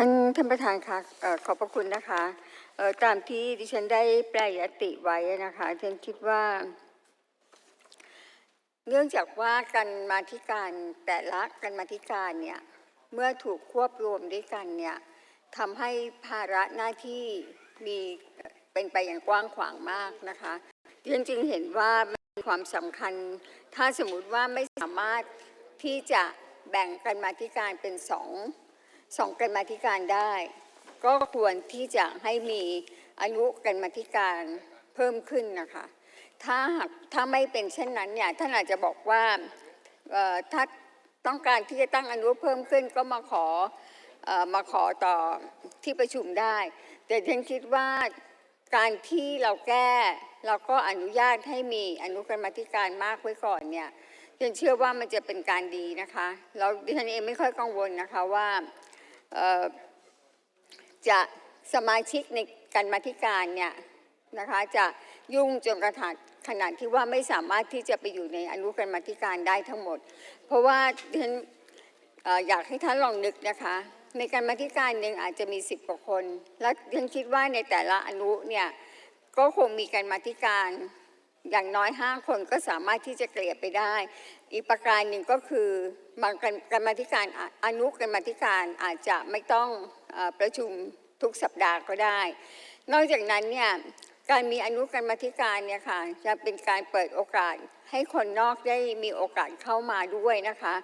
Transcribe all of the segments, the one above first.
ท่านท่านประธานคะเอ่อขอบพระคุณนะคะตามที่ดิฉันได้แปลยติไว้นะคะฉันคิดว่า เนื่องจากว่าการมาธิการแต่ละการมาธิการเนี่ยเมื่อถูกควบรวมด้วยกันเนี่ยทำให้ภาระหน้าที่มีเป็นไปอย่างกว้างขวางมากนะคะดิฉันจึงเห็นว่ามีความสำคัญ ถ้าสมมติว่าไม่สามารถที่จะแบ่งกันมาธิการเป็นสอง สองกันมาธิการได้ ก็ควรที่จะให้มีอนุกันมาธิการเพิ่มขึ้นนะคะ ถ้าหากถ้าไม่เป็นเช่นนั้นเนี่ยท่านอาจจะบอกว่าถ้าต้องการที่จะตั้งอนุเพิ่มขึ้นก็มาขออมาขอต่อที่ประชุมได้ แต่ฉันคิดว่าการที่เราแก้เราก็อนุญาตให้มีอนุกรรมาธิการมากไว้ก่อนเนี่ยฉันเชื่อว่ามันจะเป็นการดีนะคะแล้วดิฉันเองไม่ค่อยกังวลนะคะว่า จะสมาชิกในการมาธิการเนี่ยนะคะจะยุ่งจนกระทั่งขนาดที่ว่าไม่สามารถที่จะไปอยู่ในอนุกรรมาธิการได้ทั้งหมด เพราะว่าดิฉันอยากให้ท่านลองนึกนะคะ ในการมาธิการหนึ่งอาจจะมีสิบกว่าคน แล้วดิฉันคิดว่าในแต่ละอนุเนี่ยก็คงมีการมาธิการ อย่างน้อยห้าคนก็สามารถที่จะเกลี่ยไปได้ อีกประการหนึ่งก็คือบางการการมธิการอนุกรรมธิการอาจจะไม่ต้องอประชุมทุกสัปดาห์ก็ได้ นอกจากนั้นเนี่ยการมีอนุกรรมธิการเนี่ยค่ะจะเป็นการเปิดโอกาสให้คนนอกได้มีโอกาสเข้ามาด้วยนะคะ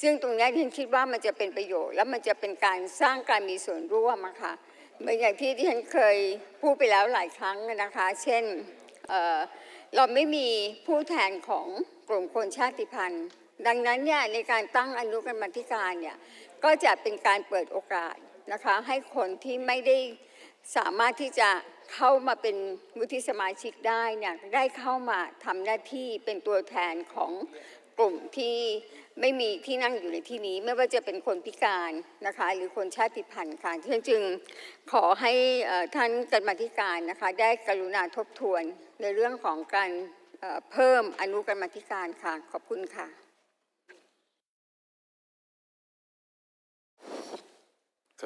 ซึ่งตรงนี้ที่ฉันคิดว่ามันจะเป็นประโยชน์ และมันจะเป็นการสร้างการมีส่วนร่วมอะค่ะเหมือนอย่างที่ที่ฉันเคยพูดไปแล้วหลายครั้งนะคะ เช่น เราไม่มีผู้แทนของกลุ่มคนชาติพันธุ์ ดังนั้นเนี่ยในการตั้งอนุกรรมธิการเนี่ยก็จะเป็นการเปิดโอกาสนะคะให้คนที่ไม่ได้สามารถที่จะเข้ามาเป็นวุฒิสมาชิกได้เนี่ยได้เข้ามาทำหน้าที่เป็นตัวแทนของ กลุ่มที่ไม่มีที่นั่งอยู่ในที่นี้ ไม่ว่าจะเป็นคนพิการนะคะ หรือคนชาติพันธุ์ค่ะฉะนั้นจึงขอให้ท่านกรรมธิการนะคะ ได้กรุณาทบทวนในเรื่องของการเพิ่มอนุกรรมธิการค่ะ ขอบคุณค่ะ